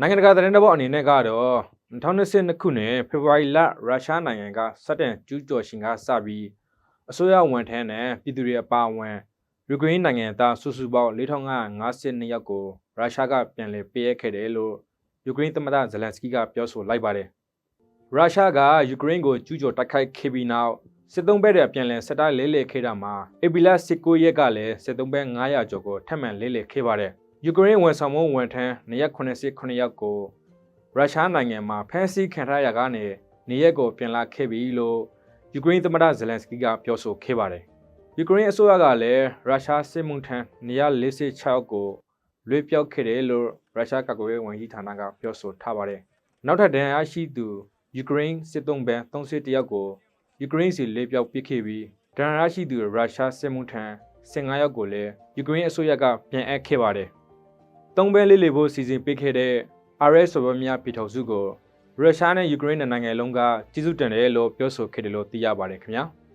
နိုင်ငံတကာသတင်းတစ်ပုဒ်အနေနဲ့ကတော့2022ခုနှစ်ဖေဖော်ဝါရီလရုရှားနိုင်ငံကစတင်ကျူးကျော်ရှင်ကစပြီးအစိုးရဝန်ထမ်းနဲ့ပြည်သူတွေအပါအဝင်ယူကရိန်းနိုင်ငံသားစုစုပေါင်း4552ယောက်ကိုရုရှားကပြန်လည်ပေးအပ်ခဲ့တယ်လို့ယူကရိန်းသမ္မတဇလန်စကီးကပြောဆိုလိုက်ပါတယ်။ရုရှားကယူကရိန်းကိုကျူးကျော်တိုက်ခိုက်ခဲ့ပြီးနောက်စစ်သုံးဘက်တွေပြန်လည်ဆက်တိုက်လဲလှယ်ခဲ့တာမှာအေပီလာ19ရက်ကလည်းစစ်သုံးဘက်900ကျော်ကိုထပ်မံလဲလှယ်ခဲ့ပါတယ်။ ယူကရိန်းဝန်ဆောင်မှုဝန်ထမ်း289ယောက်ကိုရုရှားနိုင်ငံမှာဖမ်းဆီးခံထားရကနေနေရက်ကိုပြန်လာခဲ့ပြီလို့ယူကရိန်းသမ္မတဇလန်စကီးကပြောဆိုခဲ့ပါတယ်။ယူကရိန်းအစိုးရကလည်းရုရှားစစ်မှုထမ်း146ယောက်ကိုလွေပြောက်ခဲ့တယ်လို့ရုရှားကာကွယ်ရေးဝန်ကြီးဌာနကပြောဆိုထားပါတယ်။နောက်ထပ်ဒဏ်ရာရှိသူယူကရိန်းစစ်သုံးဘက်31ယောက်ကိုယူကရိန်းစီလေးပြောက်ပစ်ခဲ့ပြီးဒဏ်ရာရှိသူရုရှားစစ်မှုထမ်း15ယောက်ကိုလည်းယူကရိန်းအစိုးရကပြန်အပ်ခဲ့ပါတယ်။ သုံးဘဲလေးလေးဖို့စီစဉ်ပေးခဲ့တဲ့ RS ဆိုဘများပြည်ထောင်စုကိုရုရှားနဲ့ယူကရိန်းနိုင်ငံလုံးကကြီးစုတင်တယ်လို့ပြောဆိုခဲ့တယ်လို့သိရပါတယ်ခင်ဗျာ။